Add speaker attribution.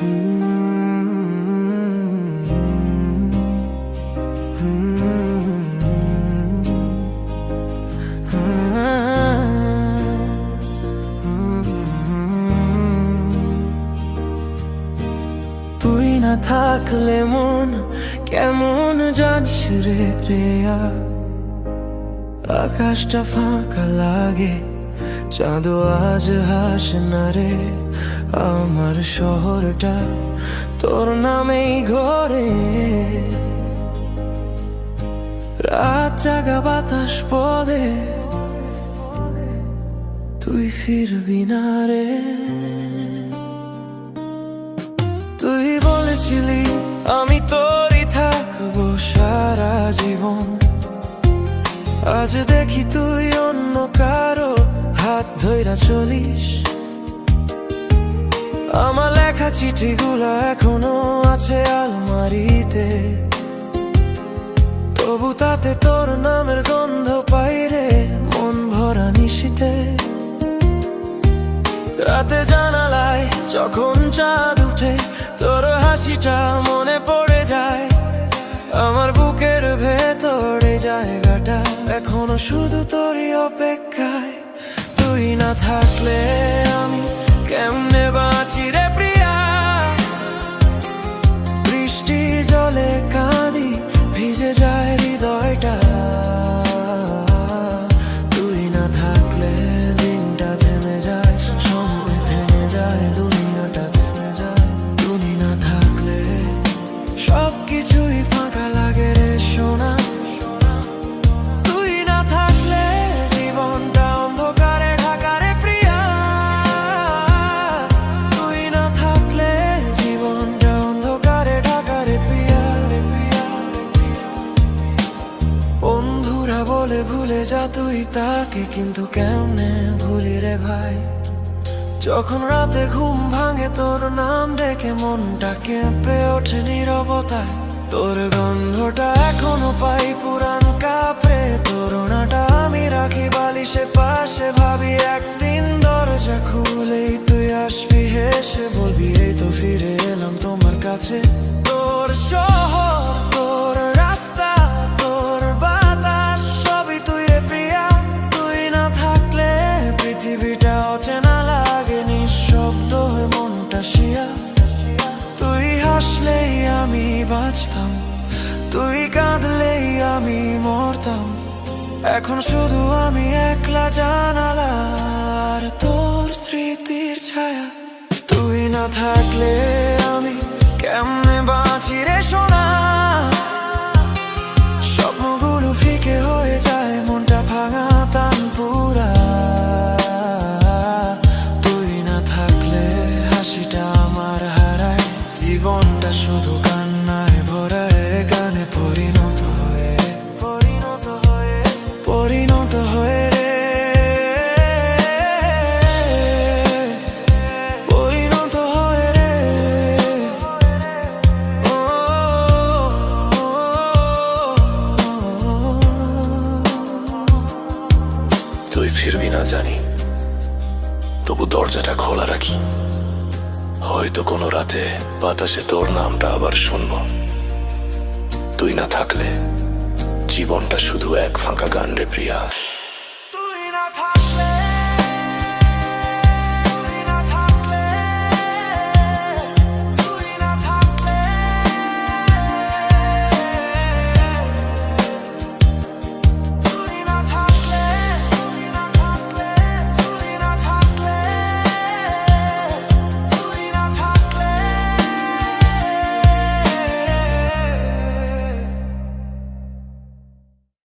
Speaker 1: তুই না থাকলে মন কেমন জানিস রে রেয়া আকাশটা ফাঁকা লাগে। চাঁদ আজ হাসে না রে, আমার শহরটা তোর নামেই ঘরে। রাত জাগা বাতাস পদে তুই ফিরবি না রে। তুই বলেছিলি আমি তোরই থাকব সারা জীবন। আজ দেখি তুই হাত চলিস? আমার লেখা চিঠিগুলো এখনও আছে আলমারিতে। তবু তাতে তোর নামের গন্ধ পাই রে, মন ভরা নিশিতে। রাতে জানালায় যখন চাঁদ উঠে, তোর হাসিটা মনে পড়ে যায়। আমার বুকের ভেতরে জায়গাটা এখনও শুধু তোরই অপেক্ষায়। তুই না থাকলে আমি কেমনে বাঁচি বলে ভুলে যা তুই তাকে, কিন্তু কেমনে ভুলি রে ভাই? যখন রাতে ঘুম ভাঙে, তোর নাম ডেকে মনটা কেঁপে ওঠে নীরবতায়। তোর গন্ধটা এখনও পাই পুরান কাপড়ে তোরণাটা আমি রাখি বালিশে পাশে। ভাবি একদিন দরজা খুলেই তুই আসবি হেসে। বলবি, এই তো ফিরে এলাম তোমার কাছে। বাঁচতাম। তুই কাঁদলেই আমি মরতাম। এখন শুধু আমি একলা জানালার তোর স্মৃতির ছায়া। তুই না থাকলে
Speaker 2: তুই ফিরবি না জানি। তবু দরজাটা খোলা রাখি। হয়তো কোনো রাতে বাতাসে তোর নামটা আবার শুনব। তুই না থাকলে জীবনটা শুধু এক ফাঁকা গান রে প্রিয়া।